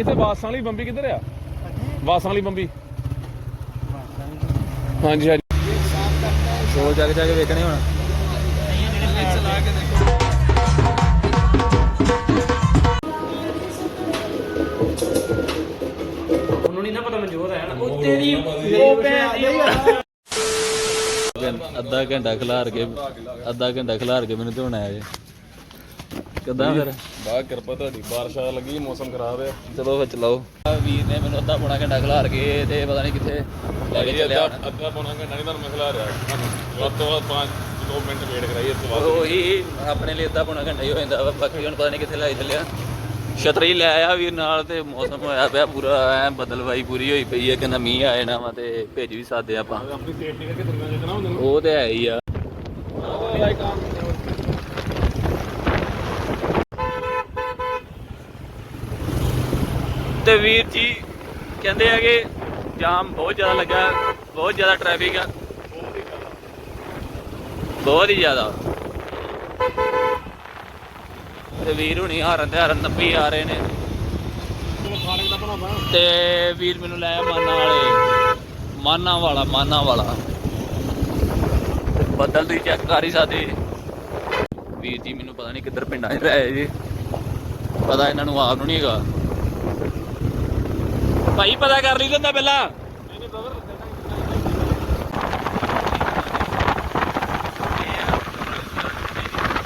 ਇੱਥੇ ਬਾਸਾਂ ਵਾਲੀ ਬੰਬੀ ਕਿੱਧਰ ਆ? ਬਾਸਾਂ ਵਾਲੀ ਬੰਬੀ। ਹਾਂਜੀ ਹਾਂਜੀ। ਸ਼ੋਅ ਜਾ ਕੇ ਜਾ ਕੇ ਵੇਖਣੇ ਹੁਣ। ਉਹਨੂੰ ਨਹੀਂ ਨਾ ਪਤਾ ਮਨਜੋਤ ਆਇਆ ਨਾ। ਉਹ ਤੇਰੀ ਉਹ ਭੈਣ ਦੀ ਅੱਧਾ ਘੰਟਾ ਖਿਲਾਰ ਕੇ ਅੱਧਾ ਘੰਟਾ ਖਿਲਾਰ ਕੇ ਮੈਨੂੰ ਧੋਣਾ ਆਇਆ ਕਿੱਦਾਂ ਫਿਰ? ਬਾਹਰ ਕਿਰਪਾ ਤੁਹਾਡੀ ਬਾਰਿਸ਼ ਆ ਲੱਗੀ ਮੌਸਮ ਖਰਾਬ ਹੈ ਚਲੋ ਫਿਰ ਚਲਾਓ। ਵੀਰ ਨੇ ਮੈਨੂੰ ਅੱਧਾ ਪੌਣਾ ਘੰਟਾ ਖਿਲਾਰ ਕੇ ਤੇ ਪਤਾ ਨਹੀਂ ਕਿੱਥੇ ਲੈ ਕੇ ਚੱਲਿਆ ਅੱਧਾ ਅੱਧਾ ਪੌਣਾ ਘੰਟਾ ਨਹੀਂ ਤੁਹਾਨੂੰ ਮੈਂ ਖਿਲਾ ਰਿਹਾ। ਵੱਧ ਤੋਂ ਵੱਧ 5 2 ਮਿੰਟ ਵੇਟ ਕਰਾਈ ਇਸ ਤੋਂ ਬਾਅਦ ਉਹੀ ਆਪਣੇ ਲਈ ਅੱਧਾ ਪੌਣਾ ਘੰਟਾ ਹੀ ਹੋ ਜਾਂਦਾ ਵਾ, ਬਾਕੀ ਹੁਣ ਪਤਾ ਨਹੀਂ ਕਿੱਥੇ ਲੈ ਚੱਲਿਆ। ਛਤਰੀ ਲੈ ਆਇਆ ਵੀਰ ਨਾਲ ਤੇ ਮੌਸਮ ਹੋਇਆ ਪਿਆ ਪੂਰਾ ਐ ਬਦਲਵਾਈ ਪੂਰੀ ਹੋਈ ਪਈ ਹੈ ਕਹਿੰਦਾ ਮੀਂਹ ਆਏ ਨਾ ਵਾ ਤੇ ਭੇਜ ਵੀ ਸਾਦੇ ਆਪਾਂ। ਆਪਣੀ ਸੇਫਟੀ ਕਰਕੇ ਤੁਰਨਾ ਚਾਹੀਦਾ ਹੁੰਦਾ ਉਹ ਤੇ ਹੈ ਹੀ ਆ। ਤੇ ਵੀਰ ਜੀ ਕਹਿੰਦੇ ਹੈਗੇ ਜਾਮ ਬਹੁਤ ਜ਼ਿਆਦਾ ਲੱਗਾ ਬਹੁਤ ਜ਼ਿਆਦਾ ਟ੍ਰੈਫਿਕ ਆ। ਬਹੁਤ ਹੀ ਜ਼ਿਆਦਾ। ਤੇ ਵੀਰ ਹੁਣੀ ਹਾਰਨ ਤੇ ਹਾਰਨ ਨੱਪੀ ਆ ਰਹੇ ਨੇ। ਤੇ ਵੀਰ ਮੈਨੂੰ ਲੈ ਮਾਨਾ ਵਾਲੇ। ਮਾਨਾ ਵਾਲਾ ਮਾਨਾ ਵਾਲਾ। ਬੱਦਲ ਤੁਸੀਂ ਚੈੱਕ ਕਰ ਹੀ ਸਕਦੇ। ਵੀਰ ਜੀ, ਮੈਨੂੰ ਪਤਾ ਨਹੀਂ ਕਿੱਧਰ ਪਿੰਡਾਂ 'ਚ ਲੈ ਜੀ ਪਤਾ ਇਹਨਾਂ ਨੂੰ ਆਪ ਨੂੰ ਨਹੀਂ ਹੈਗਾ। ਭਾਈ ਪਤਾ ਕਰ ਲਈ ਦਿੰਦਾ ਪਹਿਲਾਂ।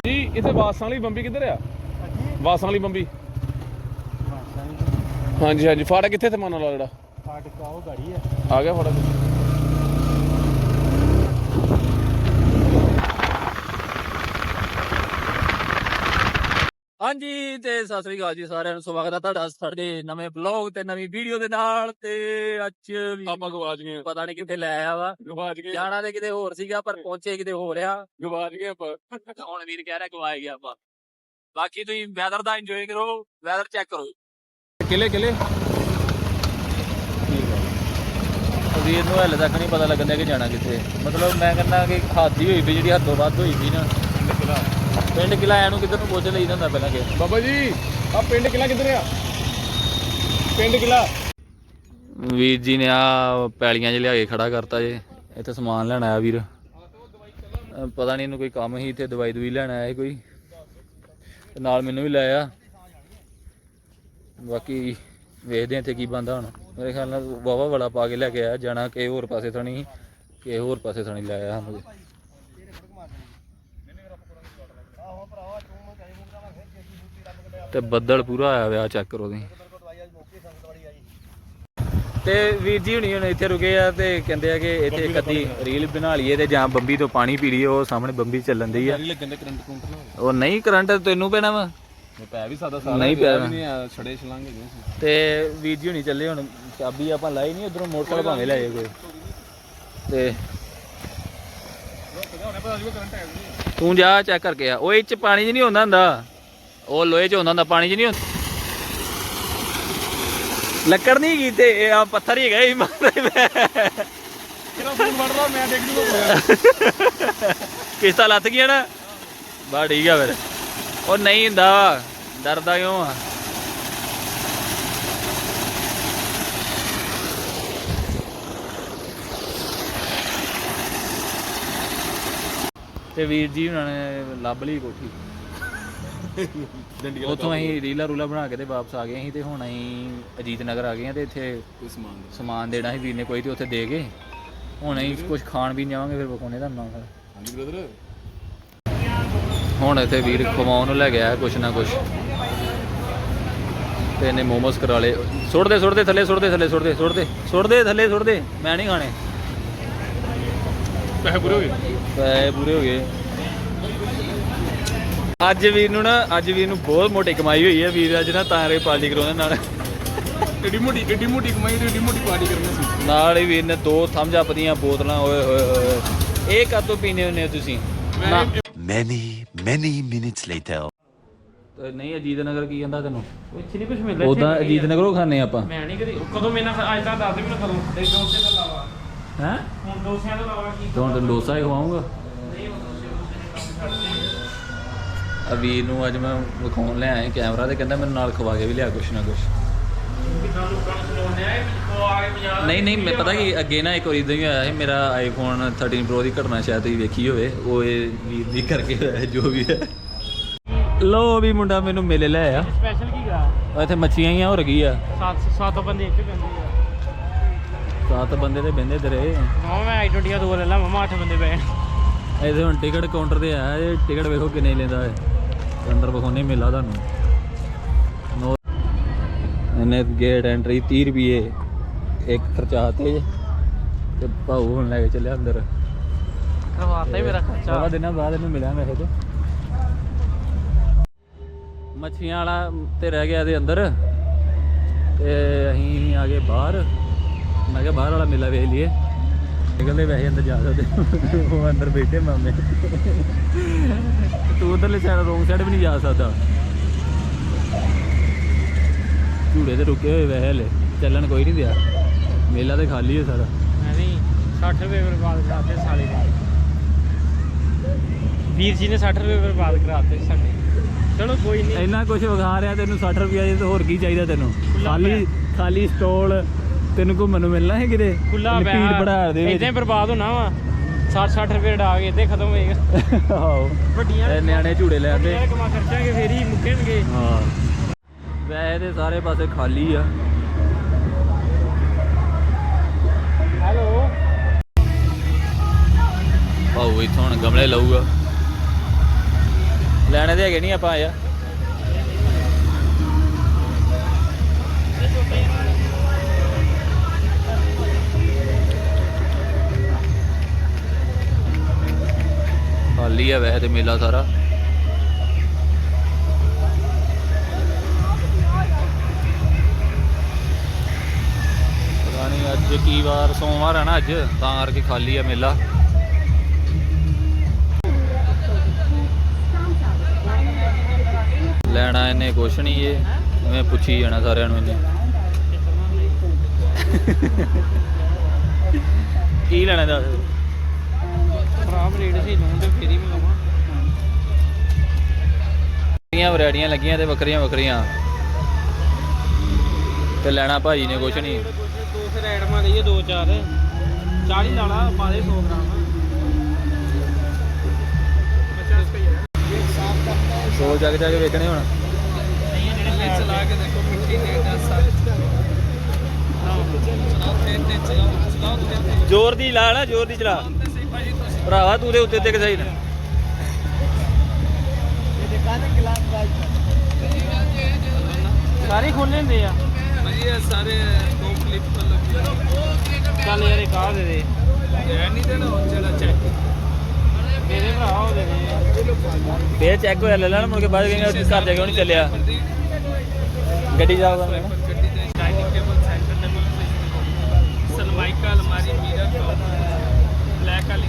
ਜੀ ਇੱਥੇ ਬਾਸਾਂ ਵਾਲੀ ਬੰਬੀ ਕਿੱਧਰ ਆ? ਬਾਸਾਂ ਵਾਲੀ ਬੰਬੀ। ਹਾਂਜੀ ਹਾਂਜੀ। ਫਾੜਾ ਕਿੱਥੇ ਤੇ ਮੰਨ ਲਾ ਜਿਹੜਾ? ਫਾਟਕਾ ਉਹ ਗਾੜੀ ਆ। ਆ ਗਿਆ ਫਾੜਾ ਹਾਂਜੀ ਤੇ ਸਤਿ ਸ੍ਰੀ ਅਕਾਲ ਜੀ ਸਾਰਿਆਂ ਨੂੰ। ਸਵਾਗਤ ਹੈ ਤੁਹਾਡਾ ਸਾਡੇ ਨਵੇਂ ਬਲੌਗ ਤੇ ਨਵੀਂ ਵੀਡੀਓ ਦੇ ਨਾਲ। ਤੇ ਅੱਜ ਵੀ ਆਪਾਂ ਗਵਾਚ ਗਏ ਪਤਾ ਨਹੀਂ ਕਿੱਥੇ ਲੈ ਆਇਆ ਵਾ। ਗਵਾਚ ਗਏ ਜਾਣਾ ਤੇ ਕਿਤੇ ਹੋਰ ਸੀਗਾ ਪਰ ਪਹੁੰਚੇ ਕਿਤੇ ਹੋਰ ਆ। ਗਵਾਚ ਗਏ ਆਪਾਂ। ਹੁਣ ਵੀਰ ਕਹਿ ਰਿਹਾ ਗਵਾਏ ਗਿਆ ਆਪਾਂ। ਬਾਕੀ ਤੁਸੀਂ ਵੈਦਰ ਦਾ ਇੰਜੋਏ ਕਰੋ ਵੈਦਰ ਚੈੱਕ ਕਰੋ। ਕਿਲੇ ਕਿਲੇ? ਵੀਰ ਨੂੰ ਹਲੇ ਤੱਕ ਨਹੀਂ ਪਤਾ ਲੱਗਣ ਦਿਆ ਕਿ ਜਾਣਾ ਕਿੱਥੇ। ਮਤਲਬ ਮੈਂ ਕਹਿੰਦਾ ਕਿ ਹਾਦੀ ਹੋਈ ਵੀ ਜਿਹੜੀ ਹੱਦੋਂ ਵੱਧ ਹੋਈ ਵੀ ਨਾ। ਪਿੰਡ ਕਿਲਾ ਆਇਆ ਨੂੰ ਕਿੱਧਰ ਨੂੰ ਪੁੱਛ ਲਈ ਹੁੰਦਾ ਪਹਿਲਾਂ ਕਿ ਬਾਬਾ ਜੀ ਆ ਪਿੰਡ ਕਿਲਾ ਕਿੱਧਰ ਆ? ਪਿੰਡ ਕਿਲਾ। ਵੀਰ ਜੀ ਨੇ ਆ ਪੈਲੀਆਂ 'ਚ ਲਿਆ ਕੇ ਖੜਾ ਕਰਤਾ ਜੇ। ਇੱਥੇ ਸਮਾਨ ਲੈਣ ਆਇਆ ਵੀਰ। ਪਤਾ ਨਹੀਂ ਇਹਨੂੰ ਕੋਈ ਕੰਮ ਹੀ ਇੱਥੇ ਦਵਾਈ ਦਵਾਈ ਲੈਣ ਆਇਆ ਕੋਈ। ਤੇ ਨਾਲ ਮੈਨੂੰ ਵੀ ਲੈ ਆ। ਬਾਕੀ ਵੇਖਦੇ ਹਾਂ ਇੱਥੇ ਕੀ ਬੰਦਾ ਹੁਣ। ਮੇਰੇ ਖਿਆਲ ਨਾਲ ਵਾਵਾ ਵੜਾ ਪਾ ਕੇ ਲੈ ਕੇ ਆਇਆ ਜਾਣਾ ਕਿ ਹੋਰ ਪਾਸੇ ਥਣੀ ਕਿ ਹੋਰ ਪਾਸੇ ਥਣੀ ਲੈ ਆਇਆ ਸਾਨੂੰ। ਤੇ ਬੱਦਲ ਪੂਰਾ ਆਇਆ ਵਿਆ ਚੈੱਕ ਕਰੋ ਤੁਸੀਂ। ਤੇ ਵੀਰ ਜੀ ਹੁਣੀ ਹੁਣ ਇੱਥੇ ਰੁਕੇ ਆ ਤੇ ਕਹਿੰਦੇ ਆ ਕਿ ਇੱਥੇ ਇੱਕ ਅੱਧੀ ਰੀਲ ਬਣਾ ਲਈਏ ਤੇ ਜਾਂ ਬੰਬੀ ਤੋਂ ਪਾਣੀ ਪੀ ਲਈਏ ਉਹ ਸਾਹਮਣੇ ਬੰਬੀ ਚੱਲਣ ਦੀ ਆ। ਉਹ ਨਹੀਂ ਕਰੰਟ ਤੈਨੂੰ ਪੈਣਾ ਵਾ? ਪੈ ਵੀ ਸਾਦਾ ਨਹੀਂ ਪਿਆ ਨਹੀਂ ਛੜੇ ਛਲਾਂਗੇ ਤੇ ਵੀਰ ਜੀ ਹੁਣੀ ਚੱਲੇ ਹੁਣ ਚਾਬੀ ਆਪਾਂ ਲਾਈ ਨਹੀਂ ਉਧਰੋਂ ਮੋਟਰਸਾਈਕਲ ਭਾਵੇਂ ਲੈ ਜਾਏ ਕੋਈ। ਤੇ ਤੂੰ ਜਾ ਚੈੱਕ ਕਰਕੇ ਆ। ਉਹ ਇਹ ਚ ਪਾਣੀ ਨਹੀਂ ਹੁੰਦਾ ਹੁੰਦਾ। ਉਹ ਲੋਹੇ 'ਚ ਹੁੰਦਾ ਹੁੰਦਾ ਪਾਣੀ 'ਚ ਨਹੀਂ ਹੁੰਦਾ। ਲੱਕੜ ਨਹੀਂ ਗਈ ਤੇ ਇਹ ਆ ਪੱਥਰ ਹੀ ਇਹ ਮਾਰੇ ਫੋਨ ਵੜ ਮੈਂ ਦੇਖ ਲੂਗਾ ਕਿਸ਼ਤਾਂ ਲੱਥ ਗਈਆਂ ਨਾ। ਬਾ ਠੀਕ ਆ ਫਿਰ। ਉਹ ਨਹੀਂ ਹੁੰਦਾ ਡਰਦਾ ਕਿਉਂ ਆ? ਤੇ ਵੀਰ ਜੀ ਉਹਨਾਂ ਨੇ ਲੱਭ ਲਈ ਕੋਠੀ। ਡੰਡੀ ਉੱਥੋਂ ਅਸੀਂ ਰੀਲਾ ਰੂਲਾ ਬਣਾ ਕੇ ਤੇ ਵਾਪਸ ਆ ਗਏ ਅਸੀਂ ਤੇ ਹੁਣ ਅਸੀਂ ਅਜੀਤ ਨਗਰ ਆ ਗਏ ਆ ਤੇ ਇੱਥੇ ਕੋਈ ਸਮਾਨ ਦੇ ਸਮਾਨ ਦੇਣਾ ਸੀ ਵੀਰ ਨੇ ਕੋਈ ਤੇ ਉੱਥੇ ਦੇ ਗਏ। ਹੁਣ ਅਸੀਂ ਕੁਝ ਖਾਣ ਪੀਣ ਜਾਵਾਂਗੇ ਫਿਰ ਵਿਖਾਉਣੇ ਤੁਹਾਨੂੰ ਫਿਰ ਹਾਂਜੀ ਬ੍ਰਦਰ ਹੁਣ ਇੱਥੇ ਵੀਰ ਖਵਾਉਣ ਨੂੰ ਲੈ ਗਿਆ ਕੁਛ ਨਾ ਕੁਛ। ਤੇ ਇਹਨੇ ਮੋਮੋਸ ਕਰਾ ਲਏ। ਸੁੱਟ ਦੇ ਸੁੱਟ ਦੇ ਥੱਲੇ ਸੁੱਟ ਦੇ ਥੱਲੇ ਸੁੱਟ ਦੇ ਸੁੱਟ ਦੇ ਸੁੱਟ ਦੇ ਥੱਲੇ ਸੁੱਟ ਦੇ। ਮੈਂ ਨਹੀਂ ਖਾਣੇ। ਪੈਸੇ ਪੂਰੇ ਹੋ ਗਏ? ਪੈਸੇ ਪੂਰੇ ਹੋ ਗਏ। ਅੱਜ ਵੀਰ ਨੂੰ ਨਾ ਅੱਜ ਵੀਰ ਨੂੰ ਬਹੁਤ ਮੋਟੀ ਕਮਾਈ ਹੋਈ ਹੈ ਵੀਰ ਅੱਜ ਨਾ ਤਾਰੇ ਪਾਰਟੀ ਕਰਾਉਂਦੇ ਨਾਲ। ਏਡੀ ਮੋਟੀ ਏਡੀ ਮੋਟੀ ਕਮਾਈ ਤੇ ਏਡੀ ਮੋਟੀ ਪਾਰਟੀ ਕਰਨੀ ਸੀ। ਨਾਲ ਹੀ ਵੀਰ ਨੇ ਦੋ ਥੰਮਸ ਅਪ ਦੀਆਂ ਬੋਤਲਾਂ ਓਏ ਹੋਏ ਹੋਏ ਇਹ ਕਦੋਂ ਪੀਨੇ ਹੁੰਦੇ ਹੋ ਤੁਸੀਂ? ਨਾ। Many, many minutes later. ਤੇ ਨਹੀਂ ਅਜੀਤ ਨਗਰ ਕੀ ਕਹਿੰਦਾ ਤੈਨੂੰ? ਇੱਥੇ ਨਹੀਂ ਕੁਝ ਮਿਲਦਾ ਉਦਾਂ ਅਜੀਤ ਨਗਰੋਂ ਖਾਣੇ ਆਪਾਂ। ਮੈਂ ਨਹੀਂ ਕਦੀ ਕਦੋਂ ਮੇਰੇ ਨਾਲ ਅੱਜ ਤੱਕ ਦੱਸ ਦੇ ਮੈਨੂੰ ਕਦੋਂ। ਦੇ ਡੋਸੇ ਦਾ ਲਾਵਾ ਹੈ? ਹੁਣ ਡੋਸਿਆਂ ਦਾ ਲਾਵਾ ਕੀ ਤੈਨੂੰ ਡੋਸਾ ਹੀ ਖਵਾਉਂਗਾ ਆ ਵੀਰ ਨੂੰ ਅੱਜ ਮੈਂ ਵਿਖਾਉਣ ਲੈ ਆਇਆ ਕੈਮਰਾ ਤੇ ਕਹਿੰਦਾ ਮੈਨੂੰ ਨਾਲ ਖਵਾ ਕੇ ਵੀ ਲਿਆ ਕੁਛ ਨਾ ਕੁਛ। 50 ਲੋਕਾਂ ਨੂੰ ਸੁਣਾਉਂਦੇ ਆ ਇਹ ਉਹ ਆ ਕੇ 50 ਨਹੀਂ ਨਹੀਂ ਮੈਂ ਪਤਾ ਕਿ ਅੱਗੇ ਨਾ ਇੱਕ ਵਾਰ ਇਦਾਂ ਹੀ ਹੋਇਆ ਸੀ ਮੇਰਾ ਆਈਫੋਨ 13 Pro ਦੀ ਘਟਨਾ ਸ਼ਾਇਦ ਤੁਸੀਂ ਵੇਖੀ ਹੋਵੇ ਉਹ ਇਹ ਵੀਰ ਦੀ ਕਰਕੇ ਹੋਇਆ ਹੈ, ਜੋ ਵੀ ਹੈ। ਲੋ ਵੀ ਮੁੰਡਾ ਮੈਨੂੰ ਮਿਲੇ ਲੈ ਆ। ਸਪੈਸ਼ਲ ਕੀ ਗਾ ਇੱਥੇ ਮੱਛੀਆਂ ਹੀ ਆ ਹੋਰ ਕੀ ਆ। ਸੱਤ ਸੱਤ ਬੰਦੇ ਇੱਥੇ ਬੰਦੇ ਆ। ਸੱਤ ਬੰਦੇ ਤੇ ਬੰਦੇ ਤੇਰੇ। ਮਾਮਾ ਮੈਂ ਆਈ 22 ਦੋ ਲੈ ਲਾ ਮਾਮਾ ਅੱਠ ਬੰਦੇ ਪਏ ਇਹਦੇ ਹੁਣ ਟਿਕਟ ਕਾਊਂਟਰ ਤੇ ਆ ਇਹ ਟਿਕਟ ਵੇਖੋ ਕਿੰਨੇ ਲੈਂਦਾ ਹੈ। ਤੇ ਅੰਦਰ ਵਿਖਾਉਣੇ ਮੇਲਾ ਤੁਹਾਨੂੰ। ਨੋ ਇਹਨੇ ਗੇਟ ਐਂਟਰੀ 30 ਰੁਪਏ ਇੱਕ ਖਰਚਾ ਤੇ ਤੇ ਭਾਊ ਹੁਣ ਲੈ ਕੇ ਚੱਲਿਆ ਅੰਦਰ। ਕਰਵਾਤਾ ਹੀ ਮੇਰਾ ਖਰਚਾ। ਚਾਵਾ ਦਿਨਾਂ ਬਾਅਦ ਇਹਨੂੰ ਮਿਲਿਆ ਮੈਂ ਤੇ। ਮੱਛੀਆਂ ਵਾਲਾ ਤੇ ਰਹਿ ਗਿਆ ਇਹਦੇ ਅੰਦਰ। ਤੇ ਅਸੀਂ ਆ ਗਏ ਬਾਹਰ। ਮੈਂ ਕਿਹਾ ਬਾਹਰ ਵਾਲਾ ਮੇਲਾ ਵੇਖ ਲਈਏ। ਨਿਕਲਦੇ ਵੈਸੇ ਅੰਦਰ ਜਾ ਸਕਦੇ ਉਹ ਅੰਦਰ ਬੈਠੇ ਮਾਮੇ। ਤੂੰ ਉਧਰਲੇ ਸਾਈਡ ਰੋਂਗ ਸਾਈਡ ਵੀ ਨਹੀਂ ਜਾ ਸਕਦਾ। ਝੂੜੇ ਤੇ ਰੁਕੇ ਹੋਏ ਵੈਸੇ ਹਲੇ ਚੱਲਣ ਕੋਈ ਨਹੀਂ ਦਿਆ। ਮੇਲਾ ਤੇ ਖਾਲੀ ਹੈ ਸਾਰਾ। ਨਹੀਂ 60 ਰੁਪਏ ਬਰਬਾਦ ਕਰਾਤੇ ਸਾਲੇ ਵੀਰ ਜੀ ਨੇ 60 ਰੁਪਏ ਬਰਬਾਦ ਕਰਾਤੇ ਸਾਡੇ। ਚਲੋ ਕੋਈ ਨਹੀਂ। ਇੰਨਾ ਕੁਝ ਵਿਖਾ ਰਿਹਾ ਤੈਨੂੰ 60 ਰੁਪਿਆ ਜੇ ਤੇ ਹੋਰ ਕੀ ਚਾਹੀਦਾ ਤੈਨੂੰ? ਖੁੱਲਾ ਖਾਲੀ ਸਟੋਲ ਤੈਨੂੰ ਘੁੰਮਣ ਨੂੰ ਮਿਲਣਾ ਹੈ ਕਿਤੇ? ਖੁੱਲਾ ਭੀੜ ਭੜਾ ਦੇ ਇਦਾਂ ਹੀ ਬਰਬਾਦ ਹੋਣਾ ਵਾ। 60 60 ਰੁਪਏ ਡਾ ਕੇ ਇੱਥੇ ਖਤਮ ਹੋਏਗਾ। ਆਹੋ। ਵੱਡੀਆਂ ਇਹ ਨਿਆਣੇ ਝੂੜੇ ਲੈ ਆਂਦੇ ਵੱਡੀਆਂ ਕਮਾ ਖਰਚਾਂਗੇ ਫੇਰ ਹੀ ਮੁੱਕਣਗੇ। ਹਾਂ। ਵੈਸੇ ਤੇ ਸਾਰੇ ਪਾਸੇ ਖਾਲੀ ਆ। ਹੈਲੋ। ਭਾਊ ਇੱਥੋਂ ਹੁਣ ਗਮਲੇ ਲਊਗਾ। ਲੈਣੇ ਤੇ ਹੈਗੇ ਨਹੀਂ ਆਪਾਂ ਆ। ਖਾਲੀ ਆ ਵੈਸੇ ਤੇ ਮੇਲਾ ਸਾਰਾ। ਨਹੀਂ ਅੱਜ ਕੀ ਵਾਰ, ਸੋਮਵਾਰ ਹੈ ਨਾ ਅੱਜ, ਤਾਂ ਕਰਕੇ ਖਾਲੀ ਆ ਮੇਲਾ। ਲੈਣਾ ਇਹਨੇ ਕੁਛ ਨਹੀਂ ਇਹ ਐਵੇਂ ਪੁੱਛੀ ਜਾਣਾ ਸਾਰਿਆਂ ਨੂੰ ਇਹਨੇ। ਕੀ ਲੈਣਾ ਦਾ ਖਰਾਬ ਰੇਟ ਸੀ ਲੋਨ ਤੇ ਫੇਰ ਹੀ ਮਿਲਾਵਾਂ ਵੱਖਰੀਆਂ ਵੈਰਾਈਟੀਆਂ ਲੱਗੀਆਂ ਤੇ ਵੱਖਰੀਆਂ ਵੱਖਰੀਆਂ। ਤੇ ਲੈਣਾ ਭਾਜੀ ਨੇ ਕੁਛ ਨਹੀਂ ਦੋ ਫਿਰ ਐਡਮਾਂ ਲਈਏ ਦੋ ਚਾਰ। 40 ਲਾ ਲਾ ਪਾ ਦੇ 100 ਗ੍ਰਾਮ। 50 ਰੁਪਏ ਸੋ ਜਾ ਕੇ ਜਾ ਕੇ ਵੇਖਣੇ ਹੁਣ। ਚਲਾ ਕੇ ਦੇਖੋ ਮਿੱਠੀ ਨੇ ਦੱਸ ਜ਼ੋਰ ਦੀ ਲਾ ਨਾ ਜ਼ੋਰ ਦੀ ਚਲਾ। ਭਰਾਵਾ ਤੂੰ ਦੇ ਉੱਤੇ ਤੇ ਸਹੀ ਨਾ ਸਾਰੇ ਖੋਲ ਲੈਂਦੇ ਆ। ਵਧੀਆ ਸਾਰੇ ਦੋ ਕਲਿੱਪ ਮਤਲਬ ਚੱਲ ਯਾਰ ਇੱਕ ਆ ਦੇ ਦੇ। ਰਹਿ ਨਹੀਂ ਦੇਣਾ ਉਹ ਜਿਹੜਾ ਚੈੱਕ ਮੇਰੇ ਭਰਾ ਉਹ ਦੇ ਦੇ। ਫੇਰ ਚੈੱਕ ਹੋਇਆ ਲੈ ਲੈਣਾ ਮੁੜ ਕੇ ਬਾਅਦ ਕਹਿੰਗਾ ਘਰ ਜਾ ਕੇ ਉਹ ਨਹੀਂ ਚੱਲਿਆ। ਗੱਡੀ ਜਾਊਗਾ ਮੈਂ ਗੱਡੀ ਦੇ dining table centre table Sunmica ਅਲਮਾਰੀ ਮਿਰਰ ਬਲੈਕ ਵਾਲੀ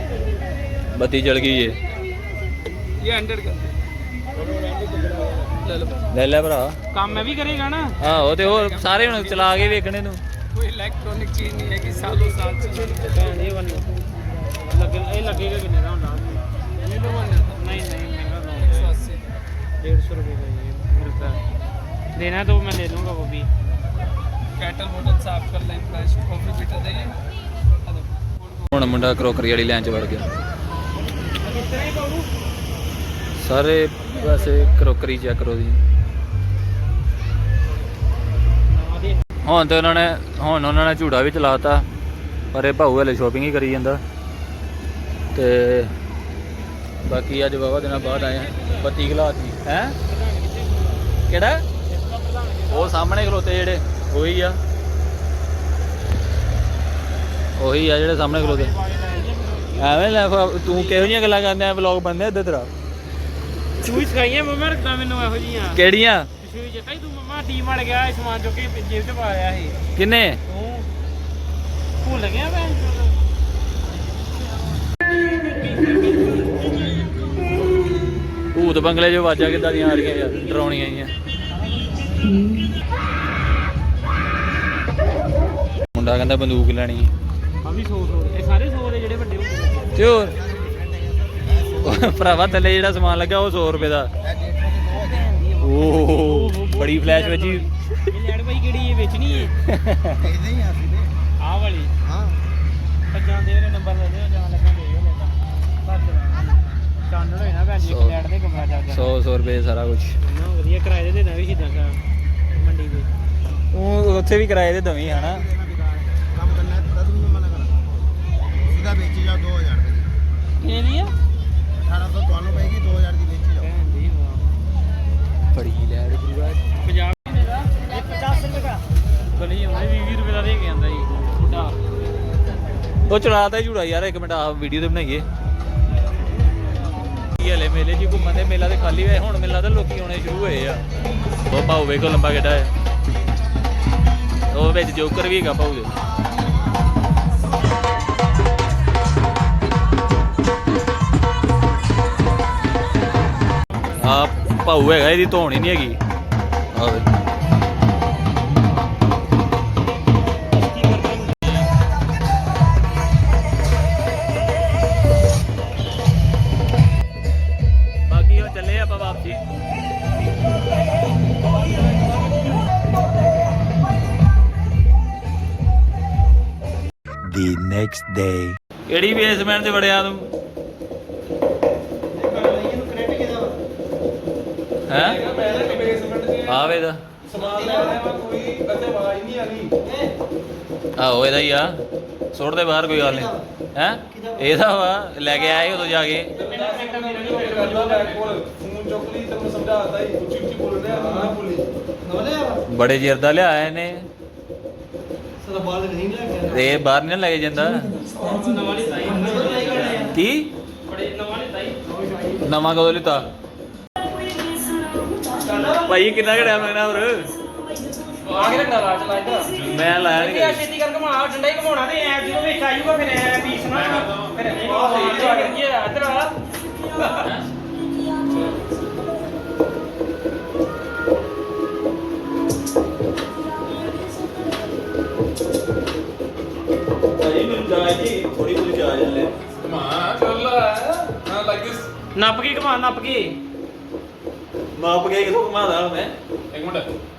ਬੱਤੀ ਜਲ ਗਈ ਏ ये हंड्रेड कर ले लो ਲੈ ਲੈ ਭਰਾ ਕੰਮ ਮੈਂ ਵੀ ਕਰੇਗਾ ਨਾ ਆਹੋ ਤੇ ਹੋਰ ਸਾਰੇ ਹੁਣ ਚਲਾ ਕੇ ਵੇਖਣੇ ਨੂੰ कोई इलेक्ट्रॉनिक चीज नहीं है कि सालों साल चले ਭੈਣ ਇਹ ਵਾਲੀ ਲੱਗੇ ਇਹ ਲੱਗੇਗਾ ਕਿੰਨੇ ਦਾ ਹੁੰਦਾ ये लो वन है ਨਹੀਂ ਨਹੀਂ ਮਹਿੰਗਾ ਤਾਂ एक सौ ਹੁੰਦਾ अस्सी 150 रुपए का ये मिलता है देना है तो मैं ले लूंगा वो भी कैटल बोतल साफ कर लें फ्रेश कॉफी पीटर देंगे हेलो ਹੁਣ ਮੁੰਡਾ ਕਰੋਕਰੀ वाली ਲਾਈਨ 'ਚ ਵੜ ਗਿਆ ਸਾਰੇ ਵੈਸੇ ਕਰੋਕਰੀ ਚੈੱਕ ਕਰੋ ਜੀ। ਹੁਣ ਤੇ ਉਹਨਾਂ ਨੇ, ਹੁਣ ਉਹਨਾਂ ਨੇ ਝੂੜਾ ਵੀ ਚਲਾਤਾ, ਪਰ ਇਹ ਭਾਊ ਹਲੇ ਸ਼ੋਪਿੰਗ ਹੀ ਕਰੀ ਜਾਂਦਾ। ਤੇ ਬਾਕੀ ਅੱਜ ਬਾਬਾ ਦਿਨਾਂ ਬਾਅਦ ਆਏ ਆ। ਬੱਤੀ ਖਲਾਤੀ ਹੈ? ਕਿਹੜਾ? ਉਹ ਸਾਹਮਣੇ ਖਲੋਤੇ ਜਿਹੜੇ, ਉਹੀ ਆ। ਉਹੀ ਆ ਜਿਹੜੇ ਸਾਹਮਣੇ ਖਲੋਤੇ। ਐਵੇਂ ਲੈ ਤੂੰ ਕਿਹੋ ਜਿਹੀਆਂ ਗੱਲਾਂ ਕਰਦਾ ਵਲੌਗ ਬੰਦੇ ਇੱਧਰ ਤੇਰਾ? ਤੂੰ ਹੀ ਸਿਖਾਈਆਂ ਮੰਮਾ ਰੱਖਦਾ ਮੈਨੂੰ ਇਹੋ ਜੀਆਂ ਕਿਹੜੀਆਂ? ਪਿਛੇ ਵਿੱਚ ਕਈ ਤੂੰ ਮਮਾ ਟੀਮ ਵਾਲ ਗਿਆ ਇਹ ਸਮਾਨ ਚੁੱਕ ਕੇ ਜੇਬ 'ਚ ਪਾ ਲਿਆ ਸੀ। ਕਿੰਨੇ? ਤੂੰ ਭੁੱਲ ਗਿਆ ਚੋਦ। ਭੂਤ ਬੰਗਲੇ ਜੋ ਆਵਾਜ਼ਾਂ ਕਿੱਦਾਂ ਦੀਆਂ ਆ ਰਹੀਆਂ ਯਾਰ ਡਰਾਉਣੀਆਂ ਆਈਆਂ। ਮੁੰਡਾ ਕਹਿੰਦਾ ਬੰਦੂਕ ਲੈਣੀ। ਆ ਵੀ 100 100 ਇਹ ਸਾਰੇ 100 ਤੇ ਹੋਰ ਭਰਾਵਾ ਥੱਲੇ ਜਿਹੜਾ ਸਮਾਨ ਲੱਗਾ ਉਹ 100 ਰੁਪਏ ਦਾ। ਓਹ ਬੜੀ ਫਲੈਸ਼ ਵੱਜੀ। ਲੈਣ ਭਾਈ ਕਿਹੜੀ ਇਹ ਵੇਚਣੀ ਹੈ ਇਦਾਂ ਹੀ ਆ ਸੀ ਆਹ ਵਾਲੀ। ਹਾਂ ਪੰਜਾਂ ਦੇ ਨੰਬਰ ਲੈ ਜਾਂ ਲੱਗਾ ਦੇ ਉਹ ਲੈਦਾ ਬਸ ਚਾਨਣ ਨਾ ਭੈਣ ਜੀ। ਲੈਣ ਦੇ ਕਮਰਾ ਚੱਲ 100 100 ਰੁਪਏ ਸਾਰਾ ਕੁਝ ਨਾ ਵਧੀਆ ਕਿਰਾਏ ਦੇ ਦੇਣਾ ਵੀ ਸਿੱਧਾ ਕਾ ਮੰਡੀ ਦੇ। ਉਹ ਉੱਥੇ ਵੀ ਕਿਰਾਏ ਦੇ ਦਵੀ ਹਨਾ? ਉਹ ਚਲਾਤਾ ਝੂੜਾ ਯਾਰ, ਇੱਕ ਮਿੰਟ ਆ ਵੀਡੀਓ ਤੇ ਬਣਾਈਏ। ਹਲੇ ਮੇਲੇ 'ਚ ਘੁੰਮਣ ਦੇ? ਮੇਲਾ ਤੇ ਖਾਲੀ ਹੋਇਆ, ਹੁਣ ਮੇਲਾ ਤਾਂ ਲੋਕੀ ਆਉਣੇ ਸ਼ੁਰੂ ਹੋਏ ਆ। ਉਹ ਭਾਊ ਵੇਖੋ ਲੰਬਾ ਕਿੱਡਾ ਹੈ। ਉਹ ਵਿੱਚ ਜੋਕਰ ਵੀ ਹੈਗਾ ਭਾਊ ਦੇ। ਆ ਭਾਊ ਹੈਗਾ, ਇਹਦੀ ਧੌਣ ਹੀ ਨਹੀਂ ਹੈਗੀ। ਆ day. ਕਿਹੜੀ ਬੇਸਮੈਂਟ 'ਚ ਵੜਿਆ ਤੂੰ? ਹੈ? ਆਵੇ ਦਾ ਸਮਾਨ ਲੈ ਆਇਆ ਵਾ ਕੋਈ ਇੱਥੇ ਆਵਾਜ਼ ਨਹੀਂ ਆ ਰਹੀ ਆਹੋ ਇਹਦਾ ਹੀ ਆ। ਸੁੱਟ ਦੇ ਬਾਹਰ ਕੋਈ ਗੱਲ ਨਹੀਂ। ਹੈ? ਇਹਦਾ ਵਾ ਲੈ ਕੇ ਆਏ ਉਦੋਂ ਜਾ ਕੇ। ਬੜੇ ਚਿਰ ਦਾ ਲਿਆਇਆ ਇਹਨੇ। ਸਦਾ ਬਾਲ ਨਹੀਂ ਲੱਗ ਤੇ ਇਹ ਬਾਹਰ ਨਹੀਂ ਨਾ ਲੈ ਕੇ ਜਾਂਦਾ। ਨਵਾਂ ਲਈ ਤਾਈ। ਕੀ? ਬੜੇ ਨਵਾਂ ਲਈ ਤਾਈ। ਨਵਾਂ ਕਦੋਂ ਲਿੱਤਾ? ਭਾਈ ਕਿੰਨਾ ਘੜਿਆ ਮੈਂ ਨਾ ਹੋਰ? ਆ ਕੇ ਰੱਖਦਾ ਰਾਜ ਲਾ ਇੱਧਰ ਮੈਂ ਲਾਇਆ ਨਹੀਂ ਛੇਤੀ ਕਰ ਘੁਮਾ ਡੰਡਾ ਹੀ ਘਮਾਉਣਾ ਤੇ ਐ ਜਦੋਂ ਵਿੱਚ ਆਜੂਗਾ ਫਿਰ ਐ ਪੀਸ ਨਾ। ਫਿਰ ਇਹ ਆ ਗਿਆ ਇੱਧਰ ਆ। ਭਾਈ ਮੈਨੂੰ ਜਾਇ ਜੀ ਥੋੜੀ ਥੋੜੀ ਜਾ ਲੈ ਮਾਂ ਚੱਲ ਹਾਂ ਲਾਈਕ ਦਿਸ ਨੱਪ ਕੇ ਘਮਾ ਨੱਪ ਕੇ। ਮਾਪ ਗਿਆ ਕਿਥੋਂ ਘਮਾਦਾ ਮੈਂ? ਇੱਕ ਮਿੰਟ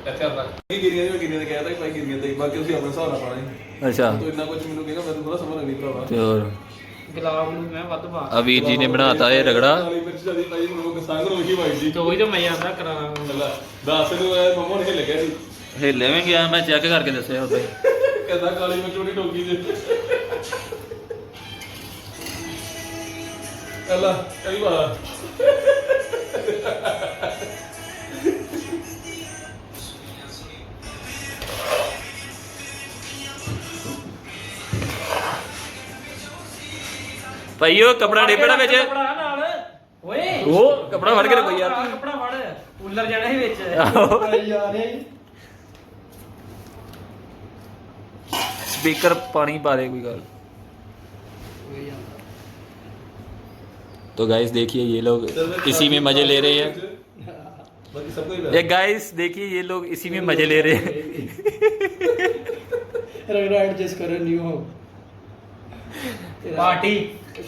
ਇੱਥੇ ਆ ਰੱਖ ਕੀ ਗਿਰੀਆਂ ਜਿਹਾ ਗਿਰੀਆਂ ਨੇ ਕਹਿਆ ਤਾਂ ਕਿ ਭਾਈ ਗਿਰੀਆਂ ਤੇ ਬਾਕੀ ਤੁਸੀਂ ਆਪਣੇ ਹਿਸਾਬ ਨਾਲ ਪਾਣਾ ਹੈ ਅੱਛਾ। ਤੂੰ ਇੰਨਾ ਕੁਝ ਮੈਨੂੰ ਕਹੇਗਾ ਮੈਨੂੰ ਥੋੜਾ ਸਮਝ ਨਹੀਂ ਭਰਾਵਾ। ਤੇ ਹੋਰ? ਗੁਲਾਬ ਨੂੰ ਮੈਂ ਵੱਧ ਪਾ। ਆ ਵੀਰ ਜੀ ਨੇ ਬਣਾਤਾ ਇਹ ਰਗੜਾ। ਕਾਲੀ ਮਿਰਚ ਜਿਆਦੀ ਪਾਈ ਮੈਨੂੰ ਸੰਗ ਨੂੰ ਹੀ ਵਾਈ ਜੀ। ਤੇ ਉਹੀ ਤਾਂ ਮੈਂ ਆਂਦਾ ਚੱਲ ਦੱਸ ਨੂੰ ਇਹ ਮੰਮਾ ਨੇ ਲੱਗਿਆ ਸੀ। ਹਿੱਲੇ ਵੀ ਗਿਆ ਮੈਂ ਚੈੱਕ ਕਰਕੇ ਦੱਸਿਆ ਉੱਤੇ ਕਹਿੰਦਾ ਕਾਲੀ ਮਿਰਚ ਉਹਦੀ ਟੋਕੀ ਦੇ Ella, Ella. ਭਾਈ ਉਹ ਕਪੜਾ ਡੇਪੜਾ ਵਿੱਚ। ਓਏ। ਉਹ ਕਪੜਾ ਫੜ ਕੇ ਰੱਖੋ ਯਾਰ। ਕਪੜਾ ਫੜ ਉੱਲਰ ਜਾਣਾ ਸੀ ਵਿੱਚ। ਯਾਰ ਸਪੀਕਰ ਪਾਣੀ ਪਾ ਦੇ ਕੋਈ ਗੱਲ। तो गाइस देखिए ये लोग इसी में मजे ले रहे हैं ਬਾਕੀ ਸਭ ਕੋਈ ये गाइस देखिए ये लोग इसी में मजे ले रहे हैं ਰਗੜਾ ਐਡਜਸਟ ਕਰ ਨਿਊ ਹੋ ਪਾਰਟੀ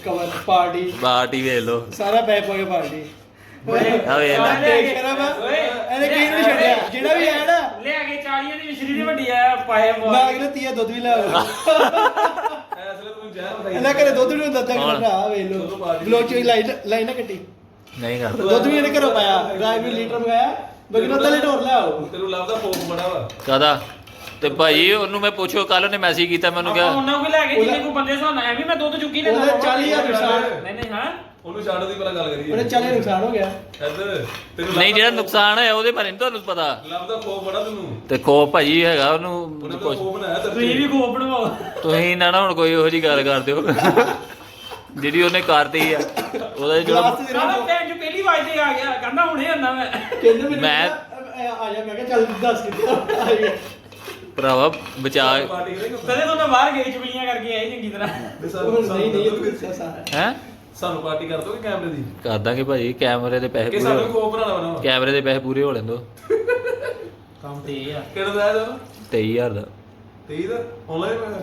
ਕਵਰ ਪਾਰਟੀ पार्टी वे लो ਸਾਰਾ ਪੈਕ ਹੋ ਗਿਆ ਪਾਰਟੀ आ वे ला ਦੇਖ ਸ਼ਰਮ ਇਹਨੇ ਕੀ ਨਹੀਂ ਛੱਡਿਆ ਜਿਹੜਾ ਵੀ ਆਇਆ ਨਾ ਲੈ ਕੇ 40 ਦੀ ਮਿਸ਼ਰੀ ਦੀ ਵੱਡੀ ਆ ਪਾਏ ਮੈਂ ਅਗਲੇ ਤੀਆ ਦੁੱਧ ਵੀ ਲੈ ਆਉਂਦਾ ਇਹਨਾਂ ਘਰੇ ਦੁੱਧ ਵੀ ਹੁੰਦਾ ਤਾਂ ਹਾਂ। ਭਰਾ ਲੋ ਬਲੋਚ ਦੀ। ਲਾਈਨ ਲਾਈਨ ਨਾ ਕੱਟੀ। ਨਹੀਂ ਕਰਦਾ ਦੁੱਧ ਵੀ ਇਹਨੇ ਘਰੋਂ ਪਾਇਆ। ਗਾਇ ਵੀ ਲੀਟਰ ਮੰਗਾਇਆ। ਬਗਨੋ ਤਲੇ ਢੋਰ ਲੈ ਆਓ ਤੈਨੂੰ ਲੱਭਦਾ ਫੋਕ ਬੜਾ ਵਾ। ਕਾਦਾ ਤੇ ਭਾਈ ਉਹਨੂੰ ਮੈਂ ਪੁੱਛੋ ਕੱਲ ਉਹਨੇ ਮੈਸੇਜ ਕੀਤਾ ਮੈਨੂੰ ਕਿਹਾ ਉਹਨਾਂ ਨੂੰ ਲੈ ਕੇ ਜਿੰਨੇ ਕੋ ਬੰਦੇ ਸਾਨੂੰ ਐ ਮੈਂ ਦੁੱਧ ਚੁੱਕੀ ਨੇ 40000 ਨੁਕਸਾਨ ਨਹੀਂ ਨਹੀਂ ਹਾਂ। ਉਹਨੂੰ ਛੱਡ ਦੀ ਪਹਿਲਾਂ ਗੱਲ ਕਰੀਏ। ਉਹਨੇ ਚੱਲੇ ਨੁਕਸਾਨ ਹੋ ਗਿਆ। ਇੱਧਰ ਤੈਨੂੰ ਨਹੀਂ ਜਿਹੜਾ ਨੁਕਸਾਨ ਹੈ ਉਹਦੇ ਬਾਰੇ ਨਹੀਂ ਤੁਹਾਨੂੰ ਪਤਾ। ਲੱਭਦਾ ਫੋਕ ਬੜਾ ਤੈਨੂੰ। ਤੇ ਖੋ ਭਾਜੀ ਹੈਗਾ ਉਹਨੇ ਉਹਨੂੰ ਤਾਂ ਫੋਕ ਬਣਾਇਆ ਤੁਸੀਂ ਵੀ ਖੋਪ ਬਣਵਾਓ। ਤੁਸੀਂ ਨਾ ਨਾ ਹੁਣ ਕੋਈ ਇਹੋ ਜੀ ਗੱਲ ਕਰ ਦਿਓ। ਜਿਹੜੀ ਉਹਨੇ ਕਰਤੀ ਆ ਉਹਦਾ ਗਲਾਸ ਜਿਹੜਾ ਤੇ ਭੈਣ ਜੋ ਪਹਿਲੀ ਵਾਰ ਤੇ ਆ ਗਿਆ ਕਹਿੰਦਾ ਹੁਣੇ ਆਂਦਾ ਮੈਂ। ਕਹਿੰਦੇ ਮੈਨੂੰ ਮੈਂ- ਕਹਿੰਦਾ, ਆ ਜਾ ਮੈਂ ਕਿਹਾ ਚੱਲ ਦੱਸ ਕਿੱਥੇ ਆ ਗਿਆ। ਭਰਾਵਾ ਬਚਾ ਪਾਰਟੀ ਕਦੇ ਤੋਂ ਮੈਂ ਬਾਹਰ ਗਈ ਚੁਗਲੀਆਂ ਕਰਕੇ ਆਈ ਚੰਗੀ ਤਰ੍ਹਾਂ। ਨਹੀਂ ਨਹੀਂ ਇਹ ਤਾਂ ਸਾਰਾ। ਹੈ? ਸਾਨੂੰ ਪਾਰਟੀ ਕਰ ਦੋਗੇ ਕੈਮਰੇ ਦੀ? ਕਰ ਦਾਂਗੇ ਭਾਜੀ ਕੈਮਰੇ ਦੇ ਪੈਸੇ ਕਿ ਪੂਰੇ ਸਾਨੂੰ ਕੋ ਬਣਾਉਣਾ ਬਣਾ ਕੈਮਰੇ ਦੇ ਪੈਸੇ ਪੂਰੇ ਹੋ ਲੈਣ ਦੋ। ਕੰਮ ਤੇ ਇਹ ਆ। ਕਿਹੜਾ ਦਾ ਹੈ 23000 ਦਾ। 23 ਦਾ? ਆਨਲਾਈਨ ਮੈਂ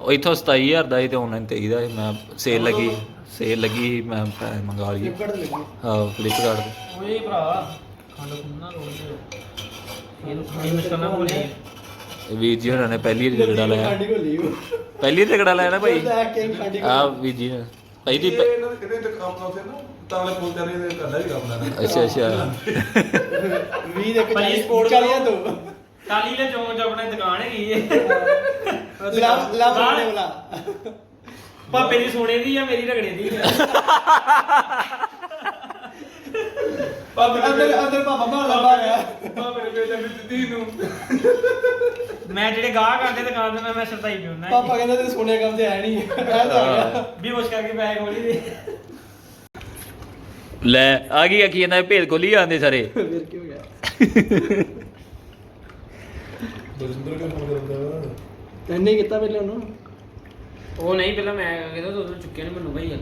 ਉਹ ਇਥੋਂ 27000 ਦਾ ਸੀ ਤੇ ਆਨਲਾਈਨ 23 ਦਾ ਸੀ। ਮੈਂ ਸੇਲ ਲੱਗੀ ਸੇਲ ਲੱਗੀ ਸੀ ਮੈਂ ਪੈਸੇ ਮੰਗਾ ਲਈ ਫਲਿੱਪਕਾਰਟ ਤੇ ਲੱਗੀ। ਹਾਂ ਫਲਿੱਪਕਾਰਟ ਤੇ। ਓਏ ਭਰਾ ਖੰਡ ਖੁੰਨਾ ਰੋਲ ਇਹਨੂੰ ਖਾਣੀ ਮਿਸਟਰ ਨਾ ਭੁੱਲੀ ਇਹ ਵੀਰ ਜੀ ਹੋਣਾ ਨੇ ਪਹਿਲੀ ਰਗੜਾ ਲਾਇਆ। ਪਹਿਲੀ ਰਗੜਾ ਲਾਇਆ ਨਾ ਭਾਈ। ਆ ਵੀਰ ਜੀ ਨੇ। ਪਹਿਲੀ ਇਹ ਇਹਨਾਂ ਦੇ ਕਿਤੇ ਤੇ ਕੰਮ ਕਰਦੇ ਨਾ ਤਾਂ ਲੈ ਫੋਨ ਕਰ ਰਹੇ ਨੇ ਕਰਦਾ ਵੀ ਕੰਮ ਲੈਣਾ ਅੱਛਾ ਅੱਛਾ। 20 ਦੇ ਭਾਈ ਦਾ- ਦੋ ਟਾਲੀ ਦੇ ਚੌਂਕ ਚ ਆਪਣੇ ਦੁਕਾਨ ਹੈਗੀ ਏ। ਲਵ ਲਵ ਬਾਹਰ- ਨੇ ਵਾਲਾ ਭਾਪੇ ਦੀ ਸੋਨੇ ਦੀ ਆ ਮੇਰੀ ਰਗੜੇ ਦੀ ਆ। ਅੰਦਰ ਅੰਦਰ ਪਾਪਾ ਬਾ ਲੰਬਾ ਗਿਆ ਆ ਮੇਰੇ ਬੇਟੇ ਦੀ ਦਿੱਤੀ ਨੂੰ ਮੈਂ ਜਿਹੜੇ ਗਾਹਕ ਆਂਦੇ ਦੁਕਾਨ ਤੇ ਮੈਂ ਮੈਂ ਸਰਤਾਈ ਪਿਉਣਾ ਪਾਪਾ ਕਹਿੰਦਾ ਤੇ ਸੋਨੇ ਕੰਮ ਤੇ ਹੈ ਨਹੀਂ ਇਹ ਤਾਂ ਆ ਗਿਆ। ਵੀ ਹੋਸ਼ ਕਰਕੇ ਪੈਸੇ ਖੋਲੀ ਦੇ ਲੈ ਆ ਗਈ ਅਖੀ ਇਹਨਾਂ ਦੇ ਭੇਦ ਖੋਲੀ ਜਾਂਦੇ ਸਾਰੇ। ਫਿਰ ਕੀ ਹੋ ਗਿਆ? ਦਰਜਿੰਦਰ ਕੇ ਫੋਨ ਕਰਦਾ ਤੈਨੇ ਕੀਤਾ ਪਹਿਲੇ ਉਹਨੂੰ? ਉਹ ਨਹੀਂ ਪਹਿਲਾਂ ਮੈਂ ਕਹਿੰਦਾ ਤੂੰ ਚੁੱਕਿਆ ਨਹੀਂ ਮੈਨੂੰ ਭਾਈ ਇਹ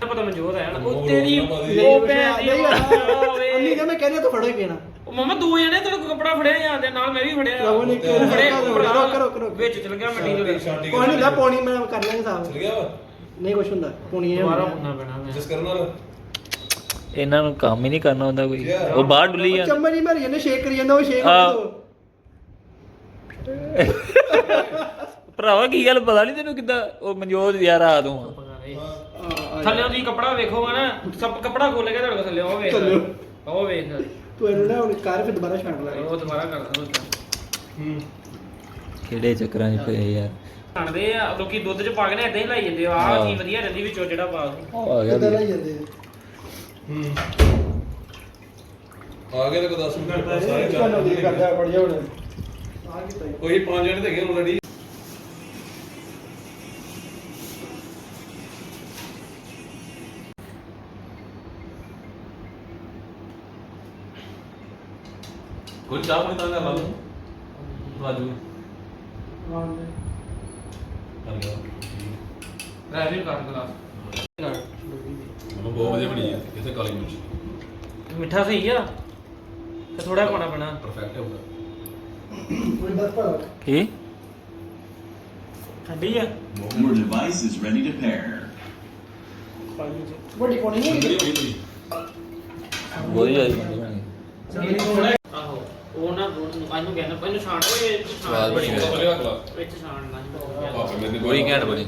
ਪਤਾ ਮਨਜੋਤ ਆਇਆ ਨਾ ਉਹ ਉਹ ਤੇਰੀ ਰੋਣਾ ਮਾਰੀ। ਉਹ ਭੈਣ ਦੀ ਅੰਨੀ ਕਹਿੰਦਾ ਕਹਿੰਦਾ ਤੂੰ ਫੜੋ ਕਿਹਣਾ ਉਹ ਮਮਾ ਦੋ ਜਣੇ ਤੇਰੇ ਕੋਲ ਕੱਪੜਾ ਫੜਿਆ ਜਾਂਦੇ ਨਾਲ ਮੈਂ ਵੀ ਫੜਿਆ। ਲਵੋ ਨੇ ਉਹ ਫੜੇ ਰੋਕ, ਉਹ ਭਰਾ ਰੋਕ, ਰੋਕ, ਰੋਕ। ਵਿੱਚ ਚਲ ਗਿਆ ਮੰਡੀ ਦੇ ਵਿੱਚ। ਸ਼ਾਂਤੀ ਕੋਈ ਨਹੀਂ ਲਾ ਪੌਣੀ ਮੈਂ ਕਰ ਲਾਂਗੇ ਚਲ ਸਾਹਿਬ ਗਿਆ ਵਾ। ਨਹੀਂ ਕੁਛ ਹੁੰਦਾ ਪੌਣੀ ਇਹ ਦੁਬਾਰਾ ਹੁੰਦਾ। ਪੁੰਨਾ ਪੈਣਾ ਮੈਂ। ਜਿਸ ਕਰਨ ਨਾਲ ਇਹਨਾਂ ਨੂੰ ਕੰਮ ਹੀ ਨਹੀਂ ਕਰਨਾ ਹੁੰਦਾ ਕੋਈ। ਉਹ ਬਾਹਰ ਡੁੱਲੀ ਉਹ ਆ ਚਮਚ ਹੀ ਮਾਰੀ ਜਾਂਦੇ ਸ਼ੇਕ ਕਰੀ ਜਾਂਦਾ ਉਹ ਸ਼ੇਕ ਆਹ। ਹੋ। ਭਰਾਵਾ ਕੀ ਗੱਲ ਪਤਾ ਨਹੀਂ ਤੈਨੂੰ ਕਿੱਦਾਂ? ਉਹ ਮਨਜੋਤ ਯਾਰ ਆ ਤੂੰ ਥੱਲੇ ਦੀ ਕੱਪੜਾ ਵੇਖੋਗਾ ਨਾ ਸਭ ਕੱਪੜਾ ਖੋਲ ਕੇ ਤੁਹਾਡੇ ਕੋਲ ਥੱਲੇ ਉਹ ਵੇਖ। ਥੱਲਿਓ। ਉਹ ਵੇਖ। ਤੂੰ ਇਹਨੂੰ ਨਾ ਹੁਣ ਕਰ ਫਿਰ ਦੁਬਾਰਾ ਛੱਡ ਲਾ। ਉਹ ਦੁਬਾਰਾ ਕਰਦਾ ਹੂੰ। ਕਿਹੜੇ ਚੱਕਰਾਂ 'ਚ ਪਏ ਯਾਰ। ਖਾਂਦੇ ਆ ਲੋਕੀ ਦੁੱਧ ਚ ਪਾ ਕੇ ਨਾ ਇਦਾਂ ਹੀ ਲਾਈ ਜਾਂਦੇ ਆ। ਆਹ ਹਾਂ। ਚੀਜ਼ ਵਧੀਆ ਰਹਿੰਦੀ ਵਿੱਚੋਂ ਜਿਹੜਾ ਪਾ ਕੇ ਆ ਗਿਆ ਕਿੱਦਾਂ। ਲਾਈ ਜਾਂਦੇ? ਹੂੰ। ਆ ਗਏ ਤਾਂ 10 ਮਿੰਟ। ਸਾਰੇ ਚੱਲ ਕਰਦਾ ਬੜੀਆ ਹੁਣ ਆ ਈ। ਕੋਈ ਪੰਜ ਜਣੇ ਤੇ ਆਲਰੇਡੀ ਕੋਈ ਚਾਹ ਪਾਣੀ ਤਾਂ ਕਰ ਲਾ ਰਾਜੂ ਕਰ ਗਿਆ। ਲੈ ਵੀ ਕਰ ਗਲਾਸ ਮੈਨੂੰ ਬਹੁਤ ਵਧੀਆ ਬਣੀ ਹੈ। ਕਿਸੇ ਕਾਲੀ ਮਿਰਚ। ਮਿੱਠਾ ਸਹੀ ਆ? ਤੇ ਥੋੜਾ ਪਾਣਾ ਪੈਣਾ। ਪਰਫੈਕਟ ਹੈ ਉਹਦਾ। ਕੋਈ ਬਸ ਪਾ ਕੀ? ਠੰਡੀ ਆ। Your device is ready to pair. ਵੱਡੀ ਪੌਣੀ ਨਹੀਂ ਵਧੀਆ ਜੀ। ਆਹੋ ਉਹ ਨਾ ਇਹਨੂੰ ਕਹਿੰਦਾ ਇਹਨੂੰ ਛਾਣ ਓਏ 'ਚ ਛਾਣ ਬੜੀ। ਵਧੀਆ ਵਿੱਚ ਛਾਣ ਨਾ ਪਾਪੇ ਮੇਰੇ ਬੜੀ ਘੈਂਟ ਬਣੀ